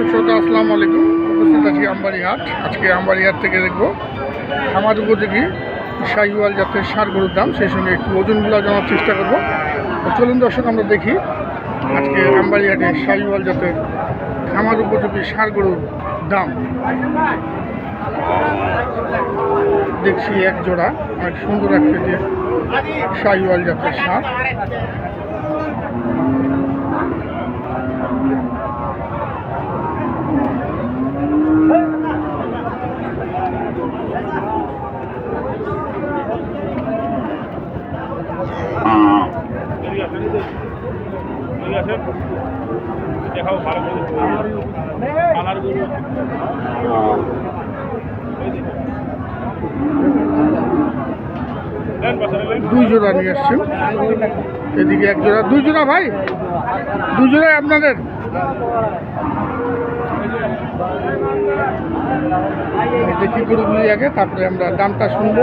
দর্শক আসসালামু আলাইকুম। উপস্থিত আছি আমবাড়ি হাট আজকে আমবাড়ি হাট থেকে দেখব খামার উপযোগী শাহিওয়াল জাতের সার গরুর দাম। সেই সঙ্গে একটু ওজনগুলো জানার চেষ্টা করব। চলুন দর্শক, আমরা দেখি আজকে আমবাড়ি হাটে শাহিওয়াল জাতের খামার উপযোগী সার গরুর দাম। দেখছি এক জোড়া, অনেক সুন্দর আকৃতির শাহিওয়াল জাতের সার। দেখাও ভালো করে জোড়া নিয়ে আসছেন এদিকে এক জোড়া। দুই জোড়া ভাই? দুই জোড়াই আপনাদের? দেখি গরুগুলি আগে, তারপরে আমরা দামটা শুনব।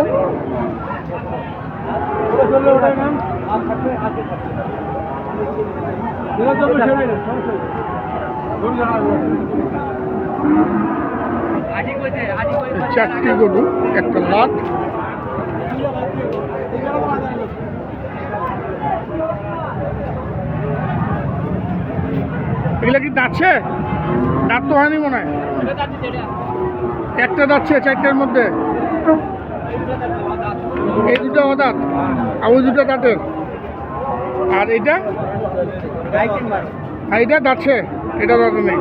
চারটি গরু, একটা লাট। এগুলা কি দাঁতছে? দাঁত তো হয়নি মনে হয়। একটা দাঁতছে চারটার মধ্যে। এই দুটো দাঁত। আর ওই দুটো দাঁতের। আর এটা? আর এটা দাঁতছে, এটা দাঁতে নেই।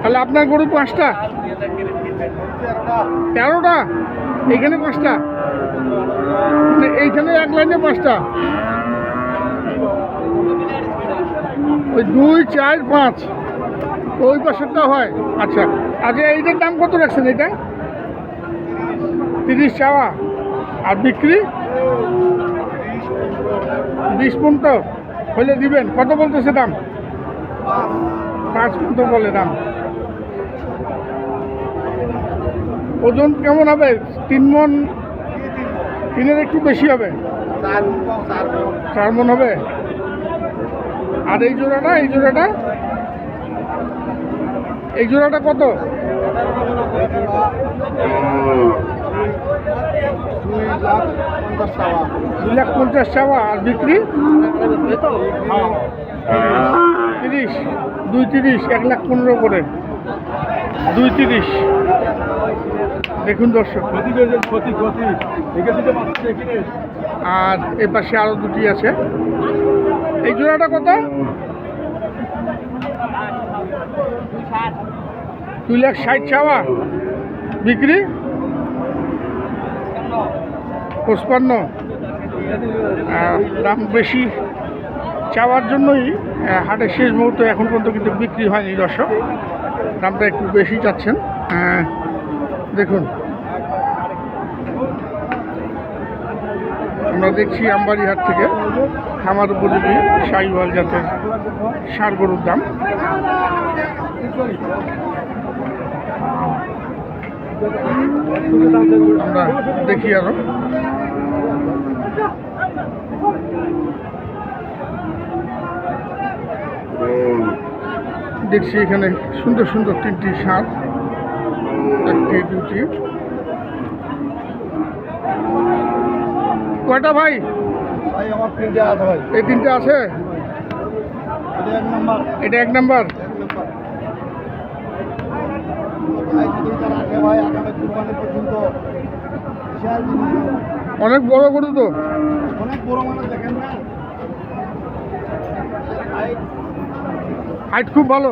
তাহলে আপনার গরু পাঁচটা? তেরোটা? এইখানে পাঁচটা? মানে এইখানে এক লাইনে পাঁচটা? ওই দুই, চার, পাঁচ। ওই পাশেরটা হয়। আচ্ছা আচ্ছা এইটার দাম কত রাখছেন এটা? তিরিশ চাওয়া। আর বিক্রি? বিশ পর্যন্ত হলে দিবেন। কত বলতেছে দাম? পাঁচ পর্যন্ত বলে দাম। ওজন কেমন হবে? তিন মন? তিনের একটু বেশি হবে। চার মন হবে? আর এই জোড়াটা এই জোড়াটা? এই জোড়াটা কত? দুই লাখ পঞ্চাশ চাওয়া আর বিক্রি? তিরিশ। দুই তিরিশ, এক লাখ পনেরো করে। দুই তিরিশ। দেখুন দর্শক। আর এ পাশে আরও দুটি আছে। এই জোড়াটা কত? দুই লাখ ষাট চাওয়া বিক্রি? পঁচপান্ন। দাম বেশি চাওয়ার জন্যই হাটের শেষ মুহূর্তে এখন পর্যন্ত কিন্তু বিক্রি হয়নি দর্শক। দামটা একটু বেশি চাচ্ছেন। দেখুন। আমরা দেখছি আমবাড়ি হাট থেকে খামার উপযোগী শাহিওয়াল জাতের সার গরুর দাম। আমরা দেখি আরও। দেখছি এখানে সুন্দর সুন্দর তিনটি সার একটি দুটি। কয়টা ভাই? ভাই আমার তিনটে আছে ভাই। এই তিনটে আছে? এটা এক নম্বর। অনেক বড় গরু তো। অনেক বড় মানুষ দেখেন না হাইট খুব ভালো।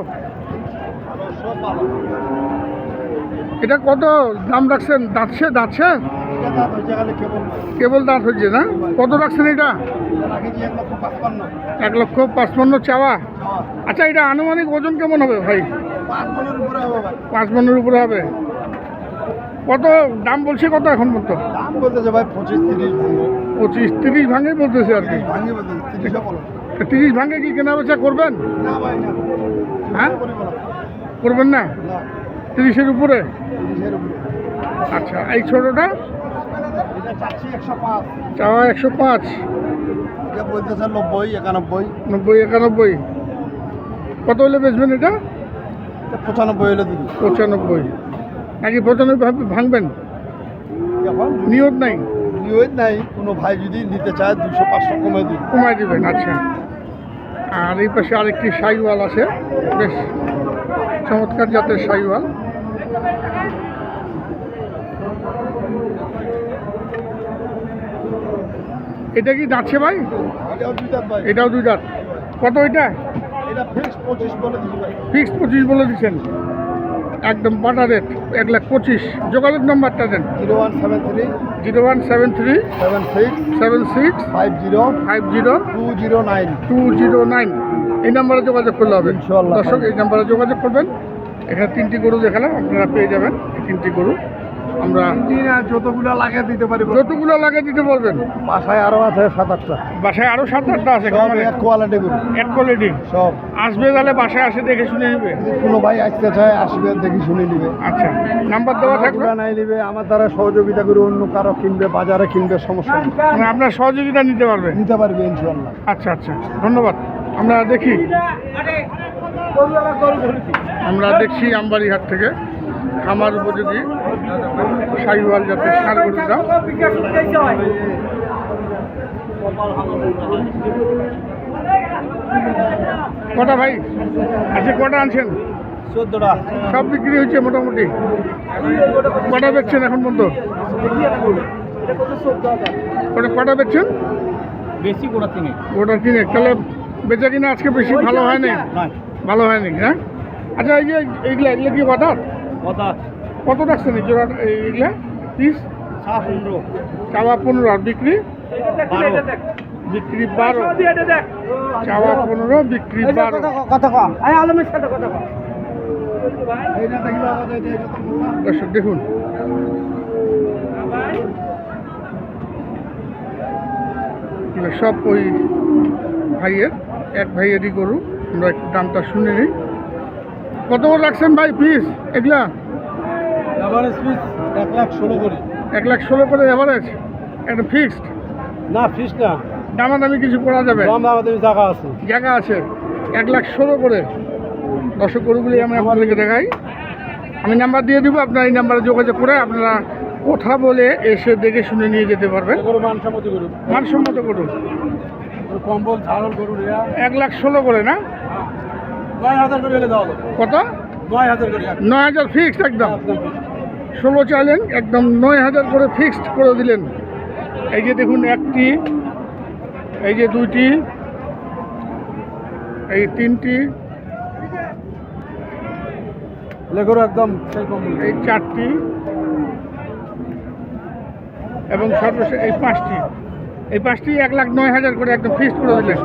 এটা কত দাম রাখছেন? দাঁতছে দাঁতছে কেবল দাঁত। হচ্ছে না? কত রাখছেন এটা? এক লক্ষ পাঁচপান্ন। চাওয়া। আচ্ছা এটা আনুমানিক ওজন কেমন হবে ভাই? পাঁচ মনের উপরে হবে ভাই। পাঁচ মনের উপরে হবে। কত দাম বলছে কত এখন পর্যন্ত? দাম বলতেছে ভাই পঁচিশ তিরিশ পঁচিশ তিরিশ ভাঙে বলতেছে আর কি। তিরিশ ভাঙি কি কেনা বেচা করবেন? না ভাই না। হ্যাঁ? করবেন না? তিরিশের উপরে? আচ্ছা এই ছোটোটা? একশো পাঁচ। চাওয়া একশো পাঁচ। নব্বই একানব্বই। নব্বই একানব্বই। কত হলে বেচবেন এটা? পঁচানব্বই হলে দিবি। পঁচানব্বই। নাকি পঁচানব্বই ভাব- ভাঙবেন? নিয়ত নাই? নিয়ত নাই কোনো ভাই যদি নিতে চায় দুশো পাঁচশো কমে দিবি। কমাই দিবেন আচ্ছা। আর এই পাশে আরেকটি সাইওয়াল আছে। বেশ চমৎকার জাতের সাইওয়াল। এটা কি দাঁড়ছে ভাই? এটাও দুই দাঁত কত এটা? ফিক্সড পঁচিশ বলে দিচ্ছেন একদম বাটা রেট এক লাখ পঁচিশ। যোগাযোগ নাম্বারটা দেন। Zero one seven three. Zero one seven three seven six seven six five zero five zero two zero nine. Two zero nine এই নাম্বারে যোগাযোগ করলে হবে। দর্শক এই নাম্বারে যোগাযোগ করবেন। এখানে তিনটি গরু দেখালাম আপনারা পেয়ে যাবেন। এই তিনটি গরু আমরা যতগুলো লাগে দিতে পারি যতগুলো লাগে দিতে পারবেন বাসায় আরও আছে সাত আটটা। বাসায় আরও সাত আটটা আছে এক কোয়ালিটি এক কোয়ালিটি সব। আসবে তাহলে বাসায় আসে দেখে শুনে নেবে? কোনো ভাই আসতে চায় আসবে দেখি শুনে নিবে। আচ্ছা নাম্বার দেওয়া থাকবে পুরা নাই নিবে আমার দ্বারা সহযোগিতা করে অন্য কারও কিনবে বাজারে কিনবে সমস্যা মানে আপনার সহযোগিতা নিতে পারবে? নিতে পারবে ইনশাল্লাহ আচ্ছা আচ্ছা ধন্যবাদ। আমরা দেখি। আমরা দেখছি আমবাড়ি হাট থেকে। খামার উপযোগী। সাইওয়াল জাতের সার গরুর দাম। কটা ভাই? আচ্ছা কটা আনছেন? চোদ্দটা। সব বিক্রি হয়েছে মোটামুটি। কটা বেচছেন এখন পর্যন্ত? কটা কটা বেচছেন? বেশি গোটা তিনি ওটা কিনে। তাহলে বেচা কিনা আজকে বেশি ভালো হয়নি? ভালো হয়নি হ্যাঁ? আচ্ছা এই যে এইগুলা এগুলো কি কথা কত রাখছেন এই জোড়া এই- এইগুলা পিস? চাওয়া পনেরো আর বিক্রি? বিক্রি বারো। চাওয়া পনেরো বিক্রি বারো। দর্শক দেখুন। সব ওই ভাইয়ের এক ভাইয়েরই গরু। আমরা একটু দামটা শুনে নিই। কত করে রাখছেন ভাই পিস এগুলা? পিস এক লাখ ষোলো করে। এক লাখ ষোলো করে এভারেজ একটা ফিক্সড না ফিক্সড না। দামাদামি কিছু করা যাবে? দাম জায়গা আছে। জায়গা আছে। এক লাখ ষোলো করে। দর্শক গরুগুলি আমি আপনাদেরকে দেখাই। আমি নাম্বার দিয়ে দিব আপনার এই নাম্বারে যোগাযোগ করে আপনারা কথা বলে এসে দেখে শুনে নিয়ে যেতে পারবেন। মানসম্মতি গরু। মানসম্মত করুন কম্বল ঝাড়ল গরু এক লাখ ষোলো করে না? নয় হাজার করে এলে দেওয়া কত? নয় হাজার করে নয় হাজার ফিক্সড একদম। ষোলো চাইলেন একদম নয় হাজার করে ফিক্সড করে দিলেন। এই যে দেখুন একটি এই যে দুইটি এই তিনটি একদম এই চারটি এবং সর্বশেষ এই পাঁচটি। এই পাঁচটি এক লাখ নয় হাজার করে একদম ফিক্সড করে দিলেন।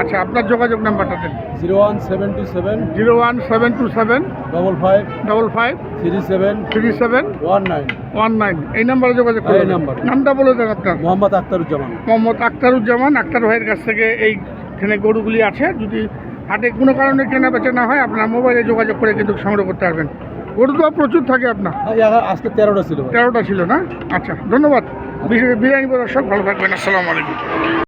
আচ্ছা আপনার যোগাযোগ নাম্বারটা দেন। Zero one seven two seven zero one seven two seven double five double five three seven three seven one nine one nine. এই নাম্বারে যোগাযোগ এই নাম্বার। নামটা বলে দেন আপনার। মোহাম্মদ আখতারুজ্জামান। মোহাম্মদ আক্তারুজ্জামান আক্তার ভাইয়ের কাছ থেকে এইখানে গরুগুলি আছে। যদি হাটে কোনো কারণে কেনা বেচা না হয় আপনার মোবাইলে যোগাযোগ করে কিন্তু সংগ্রহ করতে পারবেন। গরু তো প্রচুর থাকে আপনার। আজকে তেরোটা ছিল তেরোটা ছিল না? আচ্ছা ধন্যবাদ। বিরিয়ানি দর্শক ভালো থাকবেন আসসালামু আলাইকুম।